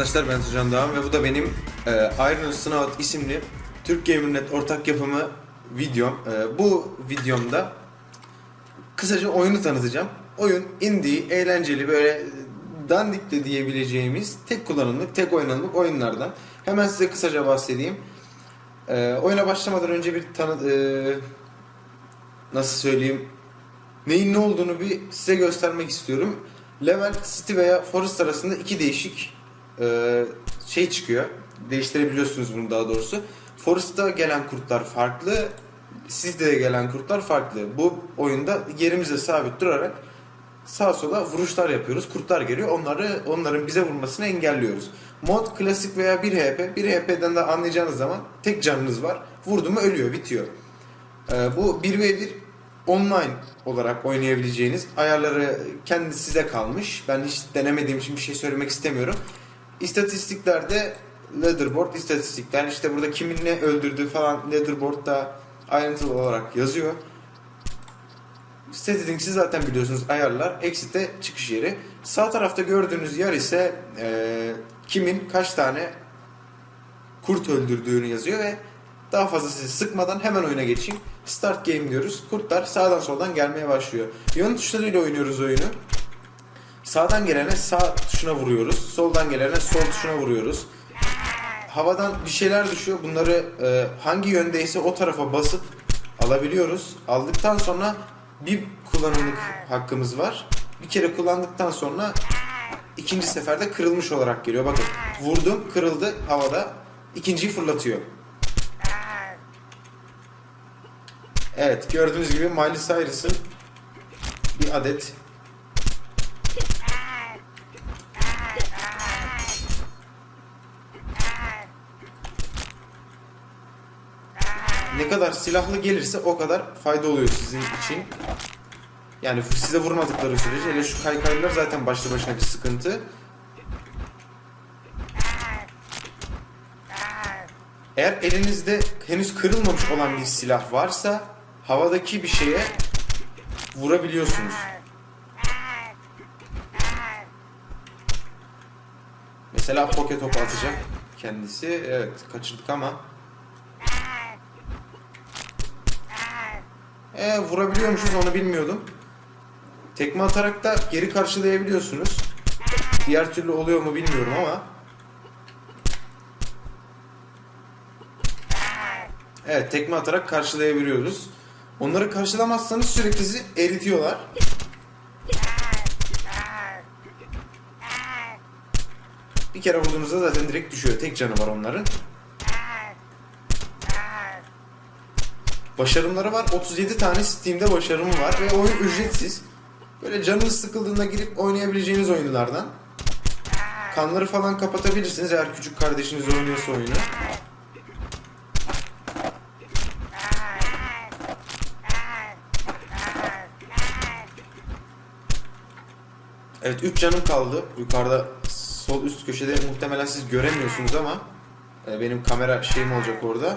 arkadaşlar ben Tucan Doğan ve bu da benim e, Iron Snout isimli Türk Gamer.net ortak yapımı videom. E, bu videomda kısaca oyunu tanıtacağım. Oyun indie, eğlenceli böyle dandik de diyebileceğimiz tek kullanımlık, tek oynanımlık oyunlardan. Hemen size kısaca bahsedeyim. E, oyuna başlamadan önce bir tanı... e, nasıl söyleyeyim neyin ne olduğunu bir size göstermek istiyorum. Level City veya Forest arasında iki değişik e, şey çıkıyor. Değiştirebiliyorsunuz bunu daha doğrusu. Forest'ta gelen kurtlar farklı, City'de gelen kurtlar farklı. Bu oyunda yerimize sabit durarak sağa sola vuruşlar yapıyoruz. Kurtlar geliyor. Onları onların bize vurmasını engelliyoruz. Mod klasik veya 1 HP. 1 HP'den de anlayacağınız zaman tek canınız var. Vurdu mu ölüyor, bitiyor. Ee, bu 1v1 online olarak oynayabileceğiniz ayarları kendi size kalmış. Ben hiç denemediğim için bir şey söylemek istemiyorum. İstatistiklerde leaderboard istatistikler işte burada kimin ne öldürdüğü falan leaderboardda ayrıntılı olarak yazıyor. Settings'i zaten biliyorsunuz ayarlar. Exit'e çıkış yeri. Sağ tarafta gördüğünüz yer ise eee, kimin kaç tane kurt öldürdüğünü yazıyor ve daha fazla sizi sıkmadan hemen oyuna geçeyim. Start game diyoruz. Kurtlar sağdan soldan gelmeye başlıyor. Yön tuşlarıyla oynuyoruz oyunu. Sağdan gelene sağ tuşuna vuruyoruz. Soldan gelene sol tuşuna vuruyoruz. Havadan bir şeyler düşüyor. Bunları e, hangi yöndeyse o tarafa basıp alabiliyoruz. Aldıktan sonra bir kullanımlık hakkımız var. Bir kere kullandıktan sonra ikinci seferde kırılmış olarak geliyor. Bakın vurdum kırıldı havada. ikinciyi fırlatıyor. Evet gördüğünüz gibi Miley Cyrus'ın bir adet ne kadar silahlı gelirse o kadar fayda oluyor sizin için. Yani size vurmadıkları sürece hele şu kaykaylar zaten başlı başına bir sıkıntı. Eğer elinizde henüz kırılmamış olan bir silah varsa havadaki bir şeye vurabiliyorsunuz. Mesela poke top atacak kendisi. Evet kaçırdık ama. E, vurabiliyormuşuz onu bilmiyordum. Tekme atarak da geri karşılayabiliyorsunuz. Diğer türlü oluyor mu bilmiyorum ama. Evet tekme atarak karşılayabiliyoruz. Onları karşılamazsanız sürekli sizi eritiyorlar. Bir kere vurduğunuzda zaten direkt düşüyor. Tek canı var onların. Başarımları var. 37 tane Steam'de başarımı var ve oyun ücretsiz. Böyle canınız sıkıldığında girip oynayabileceğiniz oyunlardan. Kanları falan kapatabilirsiniz eğer küçük kardeşiniz oynuyorsa oyunu. Evet 3 canım kaldı. Yukarıda sol üst köşede muhtemelen siz göremiyorsunuz ama e, benim kamera şeyim olacak orada.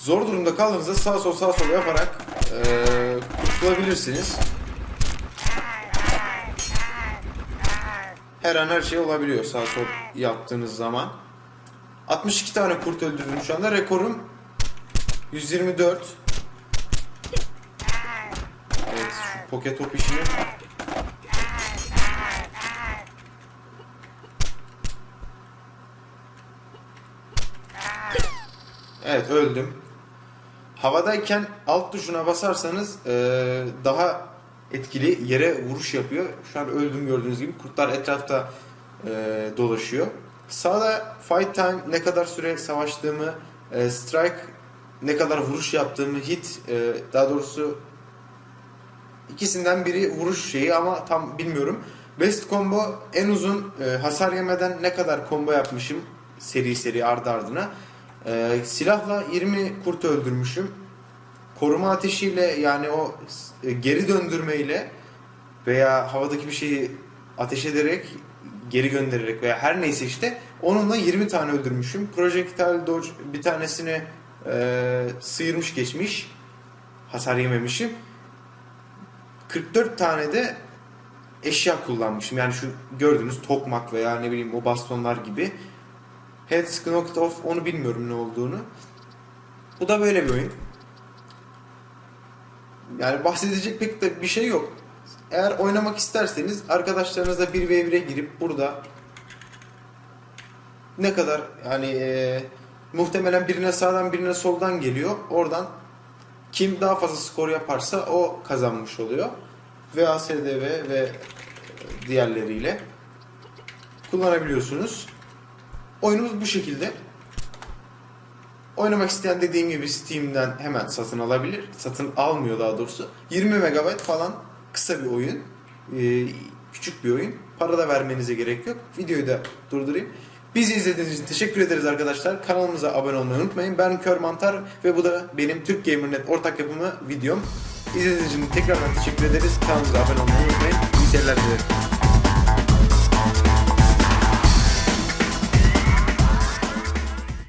Zor durumda kaldığınızda sağ sol sağ sol yaparak e, kurtulabilirsiniz. Her an her şey olabiliyor sağ sol yaptığınız zaman. 62 tane kurt öldürdüm şu anda. Rekorum 124. Evet şu poket top işini. Evet öldüm. Havadayken alt tuşuna basarsanız eee, daha etkili yere vuruş yapıyor. Şu an öldüm gördüğünüz gibi. Kurtlar etrafta eee, dolaşıyor. Sağda fight time ne kadar süre savaştığımı, eee, strike ne kadar vuruş yaptığımı, hit eee, daha doğrusu ikisinden biri vuruş şeyi ama tam bilmiyorum. Best combo en uzun eee, hasar yemeden ne kadar combo yapmışım seri seri ardı ardına. Eee, silahla 20 kurt öldürmüşüm. Koruma ateşiyle yani o e, geri döndürmeyle veya havadaki bir şeyi ateş ederek geri göndererek veya her neyse işte onunla 20 tane öldürmüşüm. Projectile dodge bir tanesini eee, sıyırmış geçmiş. Hasar yememişim. 44 tane de eşya kullanmışım. Yani şu gördüğünüz tokmak veya ne bileyim o bastonlar gibi. Heads Knocked Off onu bilmiyorum ne olduğunu. Bu da böyle bir oyun. Yani bahsedecek pek de bir şey yok. Eğer oynamak isterseniz arkadaşlarınızla 1v1'e girip burada ne kadar yani e, muhtemelen birine sağdan birine soldan geliyor. Oradan kim daha fazla skor yaparsa o kazanmış oluyor. VASDV ve diğerleriyle kullanabiliyorsunuz. Oyunumuz bu şekilde. Oynamak isteyen dediğim gibi Steam'den hemen satın alabilir. Satın almıyor daha doğrusu. 20 MB falan kısa bir oyun. Ee, küçük bir oyun. Para da vermenize gerek yok. Videoyu da durdurayım. Bizi izlediğiniz için teşekkür ederiz arkadaşlar. Kanalımıza abone olmayı unutmayın. Ben Kör Mantar ve bu da benim Türk Gamer.net ortak yapımı videom. İzlediğiniz için tekrardan teşekkür ederiz. Kanalımıza abone olmayı unutmayın. İyi seyirler dilerim.